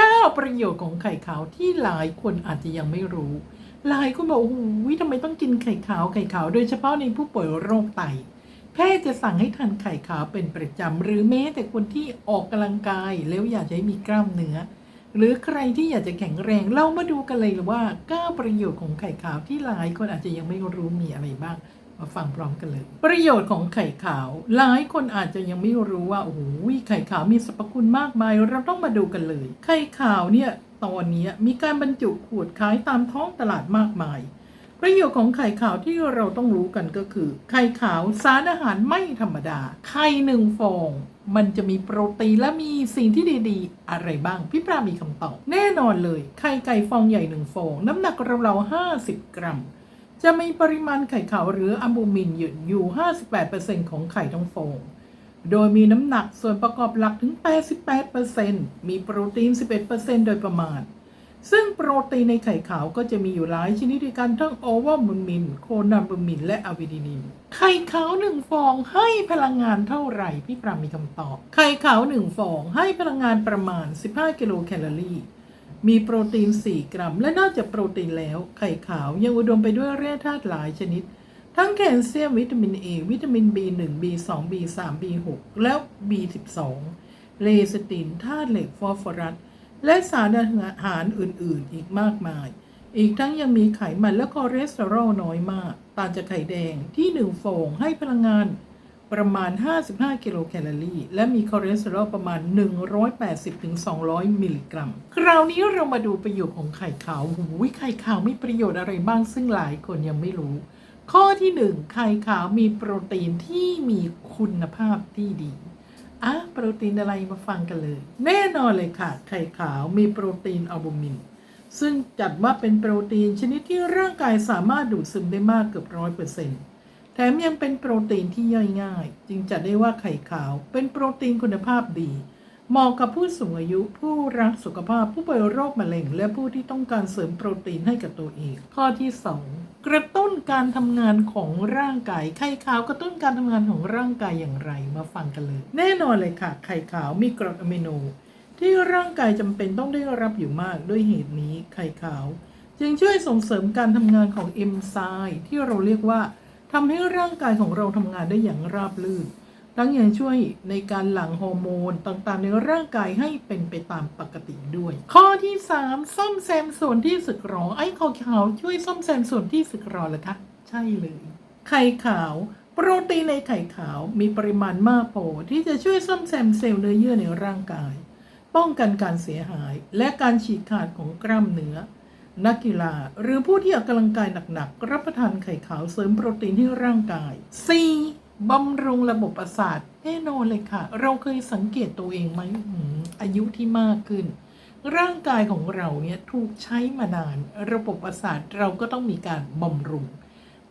9 ประโยชน์ของไข่ขาวที่หลายคนอาจจะยังไม่รู้ หลายคนบอกโอ้โหทำไมต้องกินไข่ขาวไข่ขาว โดยเฉพาะในผู้ป่วยโรคไต แพทย์จะสั่งให้ทานไข่ขาวเป็นประจำ หรือแม้แต่คนที่ออกกำลังกายแล้วอยากจะให้มีกล้ามเนื้อ หรือใครที่อยากจะแข็งแรง เรามาดูกันเลยว่า 9 ประโยชน์ของไข่ขาวที่หลายคนอาจจะยังไม่รู้มีอะไรบ้าง มาฟังพร้อมกันเลย ประโยชน์ของไข่ขาว หลายคนอาจจะยังไม่รู้ว่า โอ้โหไข่ขาวมีสรรพคุณมากมาย เราต้องมาดูกันเลย ไข่ขาวเนี่ยตอนนี้มีการบรรจุขวดขายตามท้องตลาดมากมาย ประโยชน์ของไข่ขาวที่เราต้องรู้กันก็คือ ไข่ขาวสารอาหารไม่ธรรมดา ไข่หนึ่งฟองมันจะมีโปรตีนและมีสิ่งที่ดีๆ อะไรบ้าง พี่ปรามีคำตอบ แน่นอนเลย ไข่ไก่ฟองใหญ่หนึ่งฟอง น้ำหนักราวๆ50 กรัม จะมีปริมาณไข่ขาวหรืออัลบูมินอยู่ 58%ของไข่ทั้งฟอง โดยมีน้ำหนักส่วนประกอบหลักถึง 88%มีโปรตีน 11%โดยประมาณ ซึ่งโปรตีนในไข่ขาวก็จะมีอยู่หลายชนิดด้วยกันทั้งโอวามูมิน โคนาบูมิน และอะวิดินิน ไข่ขาวหนึ่งฟองให้พลังงานเท่าไหร่พี่ปรามมีคำตอบ ไข่ขาวหนึ่งฟองให้พลังงานประมาณ 15 กิโลแคลอรี่ มีโปรตีน 4 กรัม และนอกจากโปรตีนแล้ว ไข่ขาวยังอุดมไปด้วยแร่ธาตุหลายชนิด ทั้งแคลเซียมวิตามิน A วิตามิน B1 B2 B3 B6 แล้ว B12 เลสตินธาตุเหล็กฟอสฟอรัส และสารอาหารอื่นๆ อีกมากมาย อีกทั้งยังมีไขมันและคอเลสเตอรอลน้อยมาก ต่างจากไข่แดงที่หนึ่งฟองให้พลังงาน ประมาณ 55 กิโลแคลอรี่ และมีคอเลสเตอรอลประมาณ 180-200 มิลลิกรัม คราวนี้เรามาดูประโยชน์ของไข่ขาวหูยไข่ขาวมีประโยชน์อะไรบ้างซึ่งหลายคนยังไม่รู้ ข้อที่หนึ่งไข่ขาวมีโปรตีนที่มีคุณภาพที่ดีอะโปรตีนอะไรมาฟังกันเลย แน่นอนเลยค่ะ ไข่ขาวมีโปรตีนอัลบูมิน ซึ่งจัดว่าเป็นโปรตีนชนิดที่ร่างกายสามารถดูดซึมได้มากเกือบร้อยเปอร์เซ็นต์ แถมยังเป็นโปรตีนที่ย่อยง่าย จึงจัดได้ว่าไข่ขาวเป็นโปรตีนคุณภาพดี เหมาะกับผู้สูงอายุผู้รักสุขภาพผู้ป่วยโรคมะเร็ง และผู้ที่ต้องการเสริมโปรตีนให้กับตัวเอง ข้อที่ 2 กระตุ้นการทำงานของร่างกาย ไข่ขาวกระตุ้นการทำงานของร่างกายอย่างไรมาฟังกันเลย แน่นอนเลยค่ะ ไข่ขาวมีกรดอะมิโน ที่ร่างกายจำเป็นต้องได้รับอยู่มากด้วยเหตุนี้ไข่ขาว จึงช่วยส่งเสริมการทำงานของเอนไซม์ที่เราเรียกว่า ทำให้ร่างกายของเราทำงานได้อย่างราบรื่น ทั้งยังช่วยในการหลั่งฮอร์โมนต่างๆ ในร่างกายให้เป็นไปตามปกติด้วย ข้อที่ 3 ซ่อมแซมส่วนที่สึกหรอไอ้ขาวขาวช่วยซ่อมแซมส่วนที่สึกหรอเหรอคะ ใช่เลย ไข่ขาวโปรตีนในไข่ขาวมีปริมาณมากพอที่จะช่วยซ่อมแซมเซลล์เนื้อเยื่อในร่างกาย ป้องกันการเสียหายและการฉีกขาดของกล้ามเนื้อ นักกีฬาหรือผู้ที่ออกกำลังกายหนักๆ รับประทานไข่ขาวเสริมโปรตีนที่ร่างกาย 4. บำรุงระบบประสาทแน่นอนเลยค่ะ เราเคยสังเกตตัวเองไหมอืมอายุที่มากขึ้น ร่างกายของเราเนี่ยถูกใช้มานาน ระบบประสาทเราก็ต้องมีการบำรุง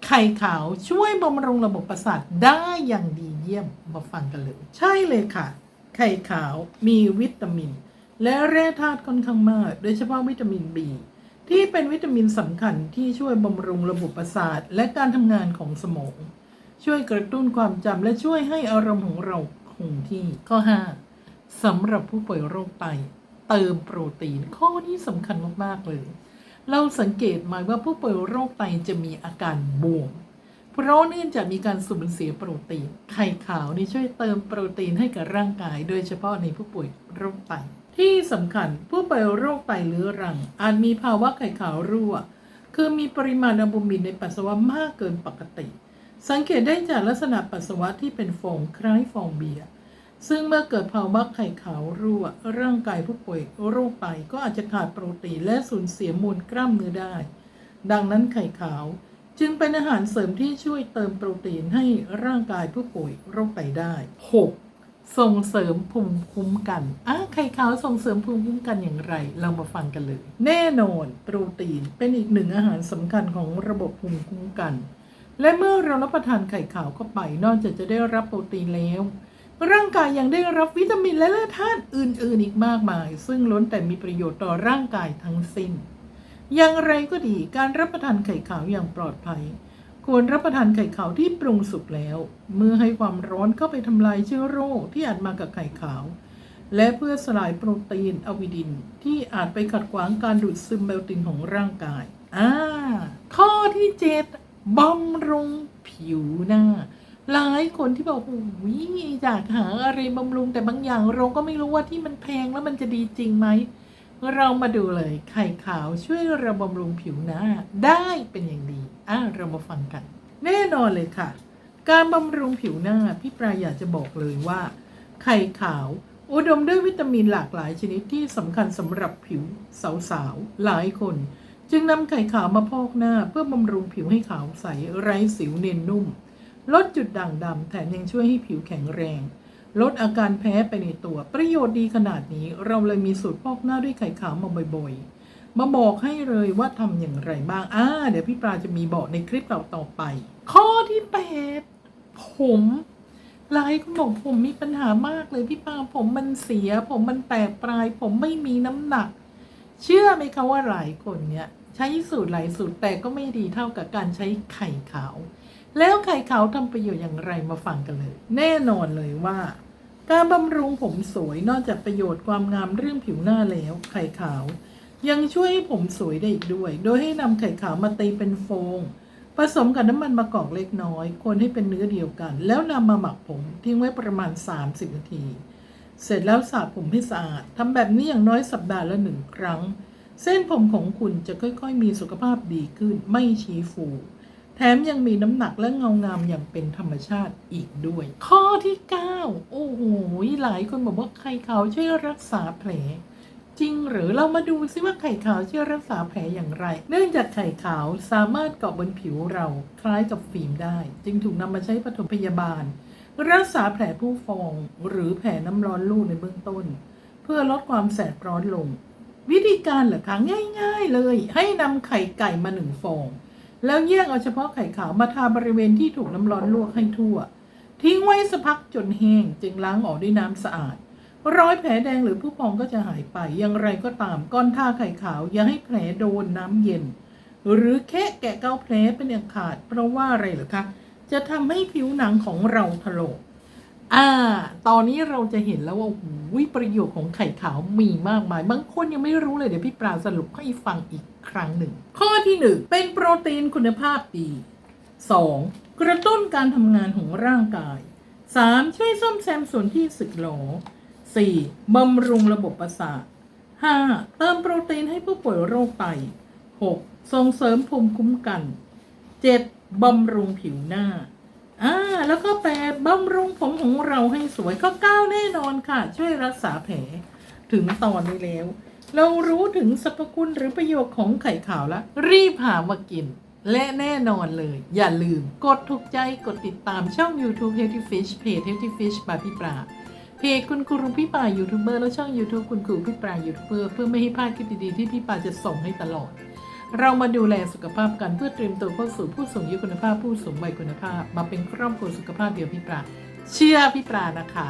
ไข่ขาวช่วยบำรุงระบบประสาทได้อย่างดีเยี่ยมมาฟังกันเลย ใช่เลยค่ะ ไข่ขาวมีวิตามิน และแร่ธาตุค่อนข้างมาก โดยเฉพาะวิตามิน B ที่เป็นวิตามินสำคัญที่ช่วยบำรุงระบบประสาท และการทำงานของสมอง ช่วยกระตุ้นความจำและช่วยให้อารมณ์ของเราคงที่ข้อ 5สำหรับผู้ป่วยโรคไต เติมโปรตีนข้อนี้สำคัญมากๆเลย เราสังเกตไหมว่าผู้ป่วยโรคไตจะมีอาการบวมเพราะเนื่องจากมีการสูญเสียโปรตีน ไข่ขาวนี่ช่วยเติมโปรตีนให้กับร่างกาย โดยเฉพาะในผู้ป่วยโรคไต ที่สำคัญผู้ป่วยโรคไตเรื้อรัง อาจมีภาวะไข่ขาวรั่ว คือมีปริมาณอะลบูมินในปัสสาวะมากเกินปกติ สังเกตได้จากลักษณะปัสสาวะที่เป็นฟองคล้ายฟองเบียร์ซึ่งเมื่อเกิดภาวะไข่ขาวรั่ว ร่างกายผู้ป่วยโรคไตก็อาจจะขาดโปรตีนและสูญเสียมวลกล้ามเนื้อได้ ดังนั้นไข่ขาวจึงเป็นอาหารเสริมที่ช่วยเติมโปรตีนให้ร่างกายผู้ป่วยโรคไตได้ 6. ส่งเสริมภูมิคุ้มกันอะไข่ขาวส่งเสริมภูมิคุ้มกันอย่างไร เรามาฟังกันเลย แน่นอนโปรตีนเป็นอีกหนึ่งอาหารสำคัญของระบบภูมิคุ้มกัน และเมื่อเรารับประทานไข่ขาวเข้าไป นอกจากจะได้รับโปรตีนแล้ว ร่างกายยังได้รับวิตามินและแร่ธาตุอื่น ๆ อีกมากมาย ซึ่งล้วนแต่มีประโยชน์ต่อร่างกายทั้งสิ้น อย่างไรก็ดีการรับประทานไข่ขาวอย่างปลอดภัย ควรรับประทานไข่ขาวที่ปรุงสุกแล้ว เมื่อให้ความร้อนเข้าไปทำลายเชื้อโรคที่อาจมากับไข่ขาว และเพื่อสลายโปรตีนอะวิดิน ที่อาจไปขัดขวางการดูดซึมเบลตินของร่างกายอ่าข้อที่เจ็ดบำรุงผิวหน้าหลายคนที่บอกโอ้ยอยากหาอะไรบำรุงแต่บางอย่างเราก็ไม่รู้ว่าที่มันแพงแล้วมันจะดีจริงไหม เรามาดูเลยไข่ขาวช่วยระบำรุงผิวหน้าได้เป็นอย่างดีอะเรามาฟังกัน แน่นอนเลยค่ะ การบำรุงผิวหน้าพี่ปลายอยากจะบอกเลยว่า ไข่ขาวอุดมด้วยวิตามินหลากหลายชนิดที่สำคัญสำหรับผิวสาวๆหลายคน จึงนำไข่ขาวมาพอกหน้าเพื่อบำรุงผิวให้ขาวใสไร้สิวเนียนนุ่ม ลดจุดด่างดำแถมยังช่วยให้ผิวแข็งแรง ลดอาการแพ้ไปในตัว ประโยชน์ดีขนาดนี้ เราเลยมีสูตรพอกหน้าด้วยไข่ขาวมาบ่อยๆ มาบอกให้เลยว่าทำอย่างไรบ้างอ่าเดี๋ยวพี่ปลาจะมีบอกในคลิปเราต่อไป ข้อที่แปดผมหลายคนบอกผมมีปัญหามากเลยพี่ปาผมมันเสีย ผมมันแตกปลาย ผมไม่มีน้ำหนัก เชื่อไหมคะว่าหลายคนเนี่ย ใช้สูตรหลายสูตรแต่ก็ไม่ดีเท่ากับการใช้ไข่ขาว แล้วไข่ขาวทำประโยชน์อย่างไรมาฟังกันเลย แน่นอนเลยว่า การบำรุงผมสวยนอกจากประโยชน์ความงามเรื่องผิวหน้าแล้ว ไข่ขาว ยังช่วยให้ผมสวยได้อีกด้วย โดยให้นำไข่ขาวมาตีเป็นโฟงผสมกับน้ำมันมะกอกเล็กน้อย คนให้เป็นเนื้อเดียวกัน แล้วนำมาหมักผมทิ้งไว้ประมาณ 30 นาที เสร็จแล้วสระผมให้สะอาดทำแบบนี้อย่างน้อยสัปดาห์ละหนึ่งครั้ง เส้นผมของคุณจะค่อยๆ มีสุขภาพดีขึ้นไม่ชี้ฟู แถมยังมีน้ำหนักและเงางามอย่างเป็นธรรมชาติอีกด้วย ข้อที่ 9 โอ้โหหลายคนบอกว่าไข่ขาวช่วยรักษาแผล จริงหรือเรามาดูซิว่าไข่ขาวช่วยรักษาแผลอย่างไร เนื่องจากไข่ขาวสามารถเกาะบนผิวเราคล้ายกับฟิล์มได้ จึงถูกนำมาใช้ปฐมพยาบาล รักษาแผลผู้ฟอง หรือแผลน้ำร้อนลูกในเบื้องต้น เพื่อลดความแสบร้อนลง วิธีการเหรอคะง่าย ๆ เลย ให้นำไข่ไก่มาหนึ่งฟอง แล้วแยกเอาเฉพาะไข่ขาวมาทาบริเวณที่ถูกน้ำร้อนลวกให้ทั่ว ทิ้งไว้สักพักจนแห้ง จึงล้างออกด้วยน้ำสะอาด รอยแผลแดงหรือผู้พองก็จะหายไป อย่างไรก็ตามก้อนทาไข่ขาวอย่าให้แผลโดนน้ำเย็น หรือแค่แกะเกาแผลเป็นอย่างขาด เพราะว่าอะไรหรือคะ จะทำให้ผิวหนังของเราถลอก อ่า ตอนนี้เราจะเห็นแล้วว่าโอ้โหประโยชน์ของไข่ขาวมีมากมาย บางคนยังไม่รู้เลยเดี๋ยวพี่ปราสรุปให้ฟังอีกครั้งหนึ่ง ข้อที่หนึ่งเป็นโปรตีนคุณภาพดี 2. กระตุ้นการทำงานของร่างกาย 3. ช่วยซ่อมแซมส่วนที่สึกหรอ 4. บำรุงระบบประสาท 5. เติมโปรตีนให้ผู้ป่วยโรคไต 6. ส่งเสริมภูมิคุ้มกัน 7. บำรุงผิวหน้า อ่าแล้วก็แปดบำรุงผมของเราให้สวยก็ก้าวแน่นอนค่ะ ช่วยรักษาแผลถึงตอนนี้แล้ว เรารู้ถึงสรรพคุณหรือประโยชน์ของไข่ขาวแล้ว รีบหามากิน และแน่นอนเลย อย่าลืมกดถูกใจกดติดตามช่อง YouTube Healthy Fish เพจ Healthy Fish บาพี่ปลาเพจคุณครูพี่ปลายูทูบเบอร์แล้วช่อง YouTube คุณครูพี่ปลายูทูบเบอร์เพื่อไม่ให้พลาดคลิปดีๆที่พี่ปลาจะส่งให้ตลอด เรามาดูแลสุขภาพกันเพื่อเตรียมตัวเข้าสู่ผู้สูงอายุคุณภาพผู้สูงวัยคุณภาพ มาเป็นครอบครัวสุขภาพเดียวพี่ปลาเชื่อพี่ปลานะคะ